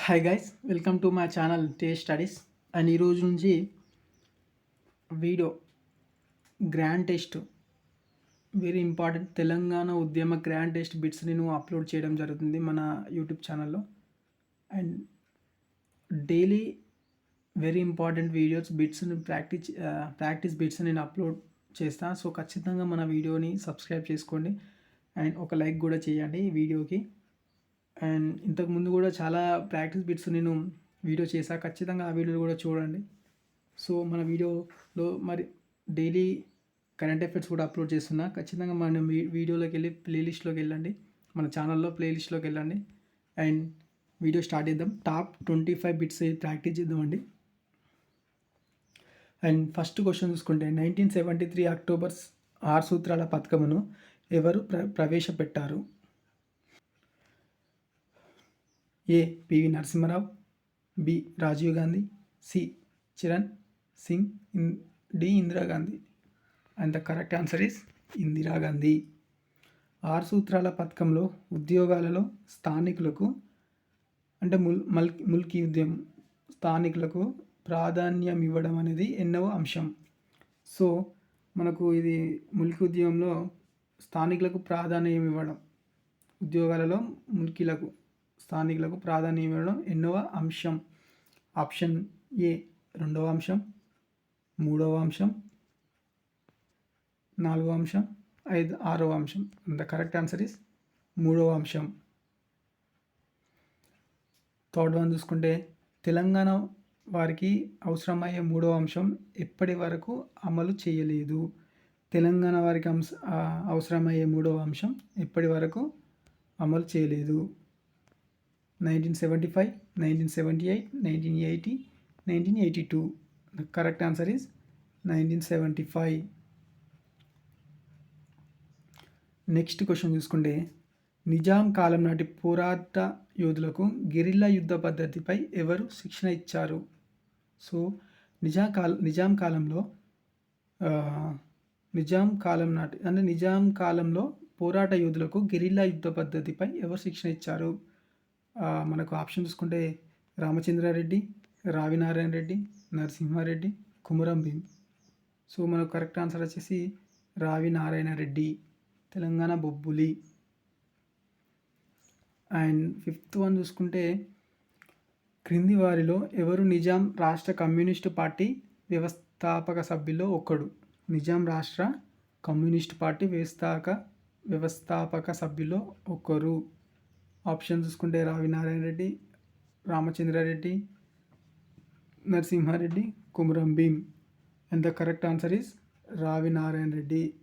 Hi guys welcome to my channel టే studies and ఈరోజు నుంచి video grand test very important Telangana ఉద్యమ grand test bits నేను upload చేయడం జరుగుతుంది మన యూట్యూబ్ ఛానల్లో and daily very important videos బిట్స్ని practice practice bits నేను అప్లోడ్ చేస్తాను సో ఖచ్చితంగా మన వీడియోని సబ్స్క్రైబ్ చేసుకోండి. అండ్ ఒక లైక్ కూడా చేయండి ఈ వీడియోకి అండ్ ఇంతకుముందు కూడా చాలా ప్రాక్టీస్ బిట్స్ నేను వీడియో చేశా ఖచ్చితంగా ఆ వీడియోలు కూడా చూడండి. సో మన వీడియోలో మరి డైలీ కరెంట్ అఫైర్స్ కూడా అప్లోడ్ చేస్తున్నా. ఖచ్చితంగా మన వీడియోలోకి వెళ్ళి ప్లేలిస్ట్లోకి వెళ్ళండి. మన ఛానల్లో ప్లేలిస్ట్లోకి వెళ్ళండి. అండ్ వీడియో స్టార్ట్ చేద్దాం. Top twenty five bits practice చేద్దామండి. అండ్ ఫస్ట్ క్వశ్చన్ చూసుకుంటే నైన్టీన్ సెవెంటీ త్రీ అక్టోబర్ ఆరు సూత్రాల పథకమును ఎవరు ప్ర ప్రవేశపెట్టారు? A PV Narasimha Rao B Rajiv Gandhi C Charan Singh in D Indira Gandhi and the correct answer is Indira Gandhi ఆరు సూత్రాల పథకంలో ఉద్యోగాలలో స్థానికులకు అంటే ముల్ మల్ ముల్కీ ఉద్యమం స్థానికులకు ప్రాధాన్యం ఇవ్వడం అనేది ఎన్నో అంశం. సో మనకు ఇది ముల్కీ ఉద్యమంలో స్థానికులకు ప్రాధాన్యం ఇవ్వడం ఉద్యోగాలలో ముల్కీలకు స్థానికులకు ప్రాధాన్యం ఇవ్వడం ఎన్నవ అంశం. ఆప్షన్ ఏ రెండవ అంశం మూడవ అంశం నాలుగవ అంశం ఐదు ఆరవ అంశం. ద కరెక్ట్ ఆన్సర్ ఇస్ మూడవ అంశం. థర్డ్ వన్ చూసుకుంటే తెలంగాణ వారికి అవసరమయ్యే మూడవ అంశం ఎప్పటి వరకు అమలు చేయలేదు. తెలంగాణ వారికి అంశ అవసరమయ్యే మూడవ అంశం ఎప్పటి వరకు అమలు చేయలేదు. Nineteen seventy five nineteen seventy eight nineteen eighty nineteen eighty two the correct answer is nineteen seventy five next question చూసుకుంటే నిజాం కాలం నాటి పోరాట యోధులకు గెరిల్లా యుద్ధ పద్ధతిపై ఎవరు శిక్షణ ఇచ్చారు? సో నిజాం కాల నిజాం కాలంలో నిజాం కాలం నాటి అంటే నిజాం కాలంలో పోరాట యోధులకు గెరిల్లా యుద్ధ పద్ధతిపై ఎవరు శిక్షణ ఇచ్చారు? మనకు ఆప్షన్ చూసుకుంటే రామచంద్రారెడ్డి రావినారాయణ రెడ్డి నరసింహారెడ్డి కుమరం భీమ్. సో మనకు కరెక్ట్ ఆన్సర్ వచ్చేసి Ravi Narayana Reddy Telangana Bobbili. And fifth one చూసుకుంటే క్రింది వారిలో ఎవరు నిజాం రాష్ట్ర కమ్యూనిస్టు పార్టీ వ్యవస్థాపక సభ్యుల్లో ఒకడు? నిజాం రాష్ట్ర కమ్యూనిస్ట్ పార్టీ వ్యవస్థాక వ్యవస్థాపక సభ్యుల్లో ఒకరు. ఆప్షన్ చూసుకుంటే Ravi Narayana Reddy Ramachandra Reddy Narasimha Reddy Kumaram Bheem. And the correct answer is Ravi Narayana Reddy.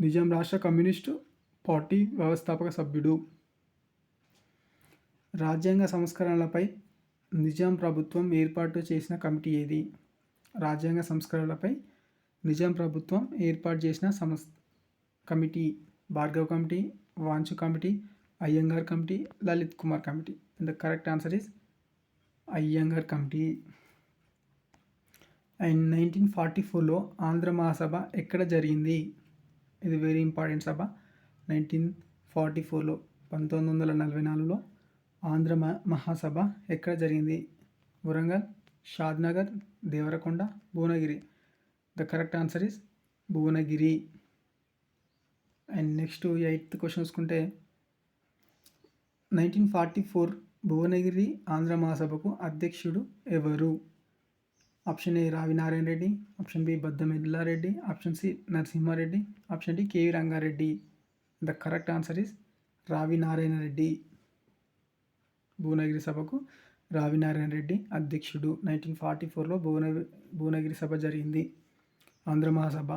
Nizam రాష్ట్ర కమ్యూనిస్టు పార్టీ వ్యవస్థాపక సభ్యుడు. రాజ్యాంగ సంస్కరణలపై నిజాం ప్రభుత్వం ఏర్పాటు చేసిన కమిటీ ఏది? రాజ్యాంగ సంస్కరణలపై నిజాం ప్రభుత్వం ఏర్పాటు చేసిన సంస్ committee Bhargav committee Wanchoo committee Iyengar committee Lalit Kumar committee. The correct answer is Iyengar committee. And nineteen forty ఫోర్లో ఆంధ్ర మహాసభ ఎక్కడ జరిగింది? ఇది వెరీ ఇంపార్టెంట్ సభ. నైన్టీన్ ఫార్టీ ఫోర్లో పంతొమ్మిది వందల నలభై నాలుగులో ఆంధ్ర మహాసభ ఎక్కడ జరిగింది? Warangal Shadnagar Devarakonda Bhuvanagiri. The correct answer is Bhuvanagiri. And next eighth question చూసుకుంటే nineteen forty four Bhuvanagiri Andhra మహాసభకు అధ్యక్షుడు ఎవరు? Option A Ravi Narayana Reddy option B Baddam Yella Reddy option C Narasimha Reddy option D KV Ranga Reddy. The correct answer is Ravi Narayana Reddy. Bhuvanagiri సభకు రావినారాయణ రెడ్డి అధ్యక్షుడు. Nineteen forty ఫోర్లో భువన భువనగిరి సభ జరిగింది. Andhra Mahasabha.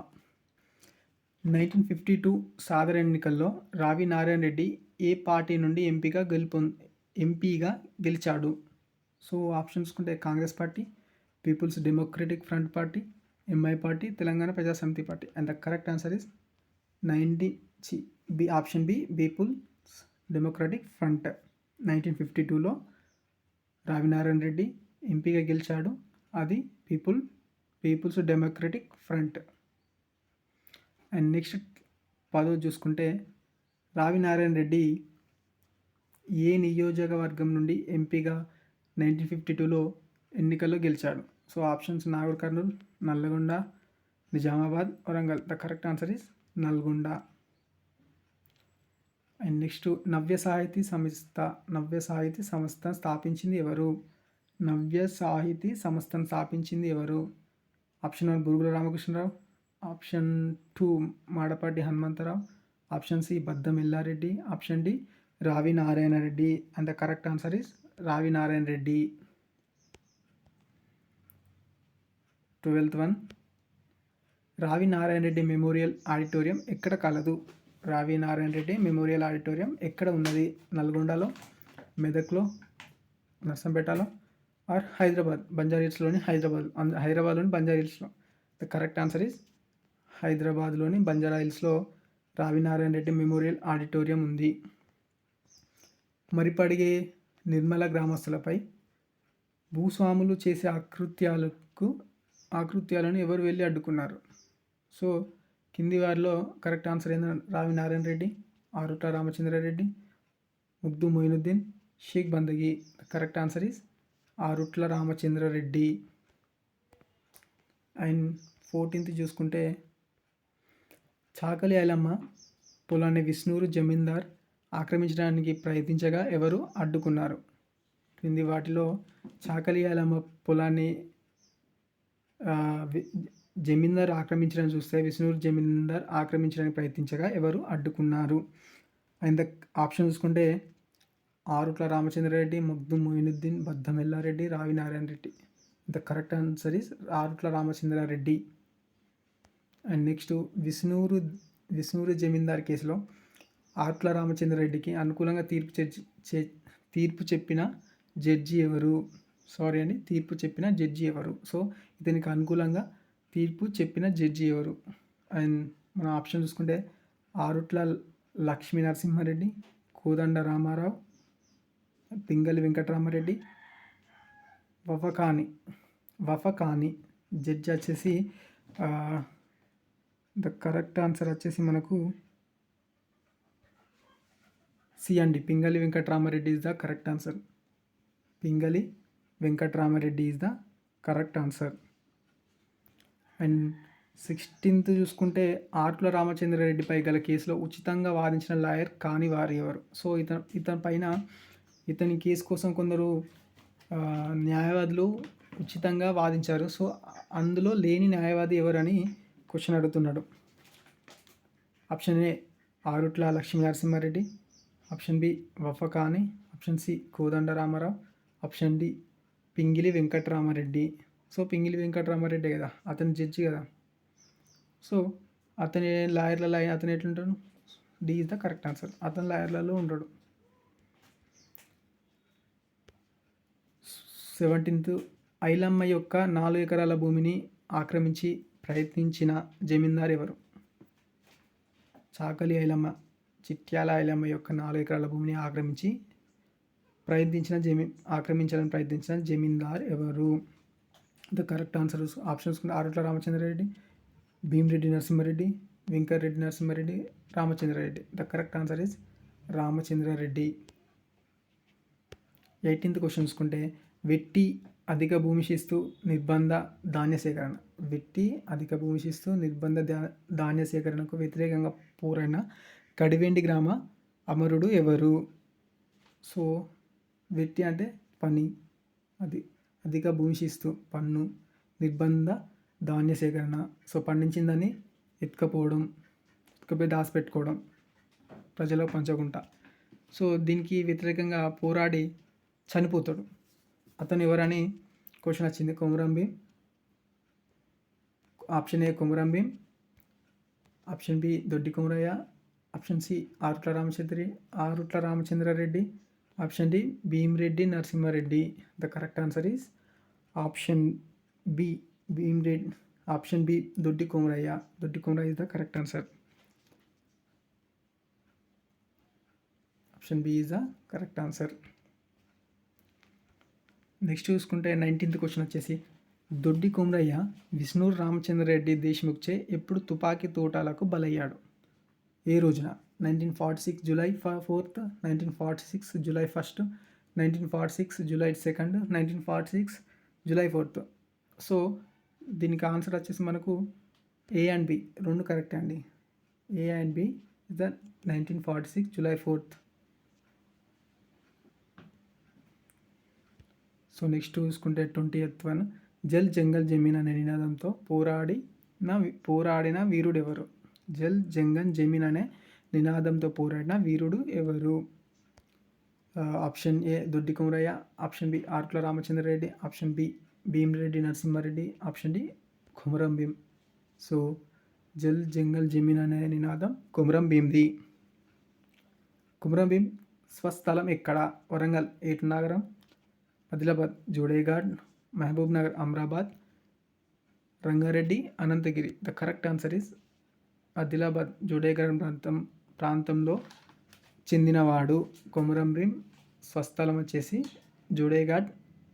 Nineteen fifty two సాదర ఎన్నికల్లో రావి నారాయణ రెడ్డి ఏ party నుండి ఎంపీగా గెలుపొ ఎంపీగా గెలిచాడు? సో ఆప్షన్స్ ఉంటే Congress party people's democratic front party M I party Telangana Praja Samithi party. And the correct answer is ninety C B option B people's democratic front. Nineteen fifty టూలో రావినారాయణ రెడ్డి ఎంపీగా గెలిచాడు. అది people people's democratic front. And next పదవి చూసుకుంటే రావినారాయణ రెడ్డి ఏ నియోజకవర్గం నుండి ఎంపీగా nineteen fifty టూలో ఎన్నికల్లో గెలిచాడు? So options Nagar Kurnool Nalgonda Nizamabad Warangal. The correct answer is Nalgonda. And next Navya Sahithi సంస్థ నవ్య సాహితీ సంస్థ స్థాపించింది ఎవరు? నవ్య సాహితీ సంస్థను స్థాపించింది ఎవరు? Option one Burugula Ramakrishna Rao. Option two Madapati Hanumantha Rao. Option C Baddam Yella Reddy option D Ravi Narayana Reddy and the correct answer is Ravi Narayana Reddy twelfth one రావి Narayana Reddy memorial auditorium ఎక్కడ కలదు? రావి Narayana Reddy memorial auditorium ఎక్కడ ఉన్నది? నల్గొండలో మెదక్లో నర్సంపేటలో or Hyderabad బంజారీస్లోని హైదరాబాద్ హైదరాబాద్లోని బంజారీల్స్లో ద కరెక్ట్ ఆన్సర్ ఈస్ హైదరాబాద్లోని బంజారా హిల్స్లో రావినారాయణ రెడ్డి మెమోరియల్ ఆడిటోరియం ఉంది. మరిపడిగే నిర్మల గ్రామస్తులపై భూస్వాములు చేసే ఆకృత్యాలకు ఆకృత్యాలను ఎవరు వెళ్ళి అడ్డుకున్నారు? సో కింది వారిలో కరెక్ట్ ఆన్సర్ ఏంటంటే Ravi Narayana Reddy Aruta Ramachandra Reddy Makhdoom Mohiuddin Sheikh Bandagi. Correct answer is Arutla Ramachandra Reddy and fourteenth చూసుకుంటే చాకలి ఐలమ్మ పొలాన్ని విష్ణూరు జమీందార్ ఆక్రమించడానికి ప్రయత్నించగా ఎవరు అడ్డుకున్నారు? క్రింది వాటిలో చాకలి ఐలమ్మ పొలాన్ని జమీందార్ ఆక్రమించడం చూస్తే విష్ణూరు జమీందార్ ఆక్రమించడానికి ప్రయత్నించగా ఎవరు అడ్డుకున్నారు? అండ్ ఆప్షన్ చూసుకుంటే Arutla Ramachandra Reddy Makhdoom Mohiuddin Baddam Yella Reddy Ravi Narayana Reddy the correct answer is Arutla Ramachandra Reddy. And next Visnur Visnur zamindar కేసులో ఆరుట్ల రామచంద్రరెడ్డికి అనుకూలంగా తీర్పు చే తీర్పు చెప్పిన జడ్జి ఎవరు? సారీ అండి తీర్పు చెప్పిన జడ్జి ఎవరు? సో ఇతనికి అనుకూలంగా తీర్పు చెప్పిన జడ్జి ఎవరు? అండ్ మనం ఆప్షన్ చూసుకుంటే ఆరుట్ల లక్ష్మీ నరసింహారెడ్డి కోదండ రామారావు పింగళి వెంకటరామారెడ్డి వఫకాని వఫకాని జడ్జి వచ్చేసి ద కరెక్ట్ ఆన్సర్ వచ్చేసి మనకు సి అండి. Pingali Venkatarama Reddy is the correct answer. Pingali Venkatarama Reddy is the correct answer. And sixteenth చూసుకుంటే ఆర్ట్ల రామచంద్రారెడ్డిపై గల కేసులో ఉచితంగా వాదించిన లాయర్ కాని వారు ఎవరు? సో ఇతను ఇతని పైన ఇతని కేసు కోసం కొందరు న్యాయవాదులు ఉచితంగా వాదించారు. సో అందులో లేని న్యాయవాది ఎవరని క్వశ్చన్ అడుగుతున్నాడు. Option A Arutla Lakshmi Narasimha Reddy option B వఫకాని option C Kodanda Rama Rao option D Pingali Venkatarama Reddy. So Pingali Venkatarama Reddy కదా అతని జడ్జి కదా. సో అతని లాయర్ల లాయర్ అతను ఎట్లుంటాడు? D is the correct answer. అతని లాయర్లలో ఉండడు. సెవెంటీన్త్ ఐలమ్మ యొక్క నాలుగు ఎకరాల భూమిని ఆక్రమించి ప్రయత్నించిన జమీందార్ ఎవరు? చాకలి ఐలమ్మ చిట్యాల ఐలమ్మ యొక్క నాలుగు ఎకరాల భూమిని ఆక్రమించి ప్రయత్నించిన జమీ ఆక్రమించాలని ప్రయత్నించిన జమీందార్ ఎవరు? The correct answer options Arutla Ramachandra Reddy Bhimireddy Narasimha Reddy Venkata Reddy Narasimha Reddy Ramachandra Reddy. The correct answer is Ramachandra Reddy. Eighteenth question చూసుకుంటే వెట్టి అధిక భూమి భూమిశిస్తూ నిర్బంధ ధాన్య సేకరణ వెట్టి అధిక భూషిస్తూ నిర్బంధ ధాన్య సేకరణకు వ్యతిరేకంగా పోరైన కడివెండి గ్రామ అమరుడు ఎవరు? సో వెట్టి అంటే పని అది అధిక భూషిస్తూ పన్ను నిర్బంధ ధాన్య సేకరణ. సో పండించిందని ఎత్తుకపోవడం ఎత్తుకపోయి దాచిపెట్టుకోవడం ప్రజలకు పంచకుండా సో దీనికి వ్యతిరేకంగా పోరాడి చనిపోతాడు. అతను ఎవరని క్వశ్చన్ వచ్చింది. Komaram Bheem option A Kumaram Bheem option B Doddi Kumarayya option C Arutla Ramachandri Arutla Ramachandra Reddy option D Bhimareddy Narasimha Reddy. The correct answer is option B Bhimareddy option B Doddi Kumarayya. Doddi Kumarayya is the correct answer option B is the correct answer next చూసుకుంటే nineteenth question వచ్చేసి దొడ్డి కొమరయ్య విష్ణు రామచంద్రరెడ్డి దేశ్ముఖ్చే ఎప్పుడు తుపాకీ తోటాలకు బలయ్యాడు. ఏ రోజున? Nineteen forty six July fourth nineteen forty six July first nineteen forty six July second nineteen forty six July fourth. So దీనికి answer వచ్చేసి మనకు ఏ అండ్ బి రెండు కరెక్ట్ అండి. A and B is the nineteen forty six July fourth. So next చూసుకుంటే twenty eighth one. Jal జంగల్ జమీన్ అనే నినాదంతో పోరాడిన పోరాడిన వీరుడు ఎవరు జల్ జంగల్ జమీన్ అనే నినాదంతో పోరాడిన వీరుడు ఎవరు? Option A Doddi Kumarayya option B Arutla Ramachandra Reddy option B Bhimareddy Narasimha Reddy option D Kumaram Bheem. So Jal జంగల్ జమీన్ అనే నినాదం కుమరం భీమ్ది. కుమరం భీమ్ స్వస్థలం ఎక్కడ? Warangal Eturnagaram Adilabad Jodeghat Mahabubnagar Amrabad Ranga Reddy Anantagiri. The correct answer is Adilabad. జుడేగరం ప్రాంతం ప్రాంతంలో చెందినవాడు. కొమరం భీం స్వస్థలం వచ్చేసి జుడేఘాట్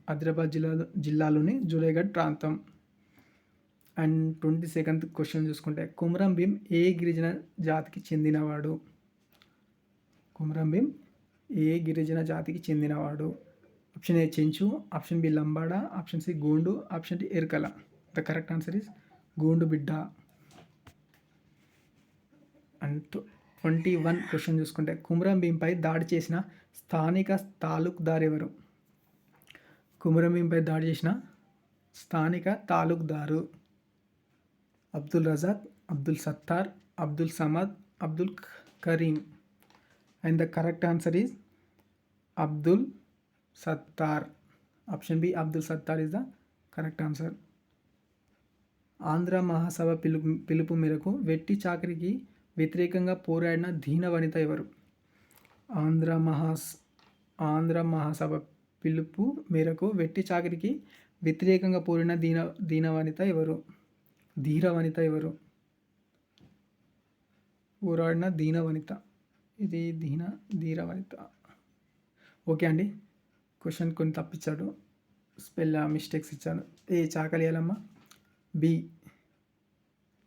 ఆదిలాబాద్ జిల్లాలో జిల్లాలోని జుడేఘాట్ ప్రాంతం. అండ్ ట్వంటీ సెకండ్ క్వశ్చన్ చూసుకుంటే కుమరం భీం ఏ గిరిజన జాతికి చెందినవాడు? కుమరం భీం ఏ గిరిజన జాతికి చెందినవాడు? Option A Chenchu option B Lambada option C Gond option D Erukala. The correct answer is Gond బిడ్డ. అండ్ ట్వంటీ వన్ క్వశ్చన్ చూసుకుంటే కుమరం భీంపై దాడి చేసిన స్థానిక తాలూక్దార్ ఎవరు? కుమరం భీంపై దాడి చేసిన స్థానిక తాలూక్దారు Abdul Razak Abdul Sattar Abdul Samad Abdul Karim. And the correct answer is Abdul Sattar. Option B Abdul Sattar is the correct answer. Andhra Mahasabha పిలుపు పిలుపు మేరకు వెట్టి చాకరికి వ్యతిరేకంగా పోరాడిన దీన వనిత ఎవరు? ఆంధ్ర మహాస్ ఆంధ్ర మహాసభ పిలుపు మేరకు వెట్టి చాకరికి వ్యతిరేకంగా పోరిన దీన దీన వనిత ఎవరు? ధీర వనిత ఎవరు? పోరాడిన దీన వనిత. ఇది దీన ధీర వనిత. ఓకే అండి. క్వశ్చన్ కొన్ని తప్పించాడు. స్పెల్ మిస్టేక్స్ ఇచ్చాను A Chakali Ilamma B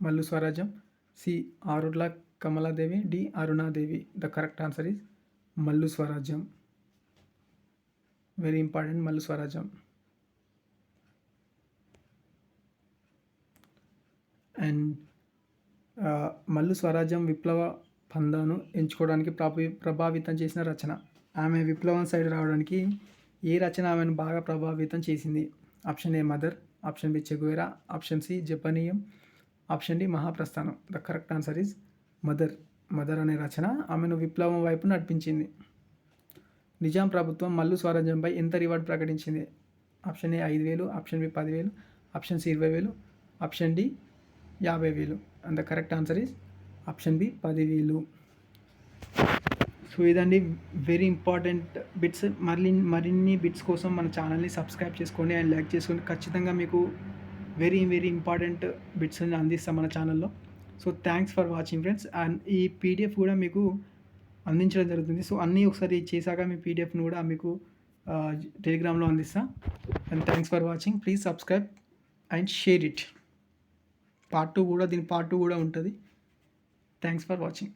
Mallu Swarajyam. C Arutla Kamala Devi. D Aruna Devi. The correct answer is Mallu Swarajyam. Very important Mallu Swarajyam. And Mallu Swarajyam విప్లవ పందాను ఎంచుకోవడానికి ప్రభావితం చేసిన రచన. ఆమె విప్లవం సైడ్ రావడానికి ఏ రచన ఆమెను బాగా ప్రభావితం చేసింది. Option A Mother option B Che Guevara option C జపనీయం option D Mahaprasthanam. The correct answer is Mother. Mother అనే రచన ఆమెను విప్లవం వైపు నడిపించింది. నిజాం ప్రభుత్వం మల్లు స్వరాజ్యంపై ఎంత రివార్డ్ ప్రకటించింది? ఆప్షన్ ఏ ఐదు వేలు ఆప్షన్ బి పదివేలు ఆప్షన్ సి ఇరవై వేలు ఆప్షన్ డి యాభై వేలు. And the correct answer is option B పదివేలు సో ఇదండి వెరీ ఇంపార్టెంట్ బిట్స్. మళ్ళీ మరిన్ని బిట్స్ కోసం మన ఛానల్ని సబ్స్క్రైబ్ చేసుకోండి అండ్ లైక్ చేసుకోండి. ఖచ్చితంగా మీకు వెరీ వెరీ ఇంపార్టెంట్ బిట్స్ అందిస్తాం మన ఛానల్లో. So thanks for watching friends. And ఈ పీడిఎఫ్ కూడా మీకు అందించడం జరుగుతుంది. సో అన్నీ ఒకసారి చేశాక మీ పీడిఎఫ్ను కూడా మీకు టెలిగ్రామ్లో అందిస్తా. And thanks for watching. Please subscribe and share it. Part two కూడా దీని పార్ట్ టూ కూడా ఉంటుంది. Thanks for watching.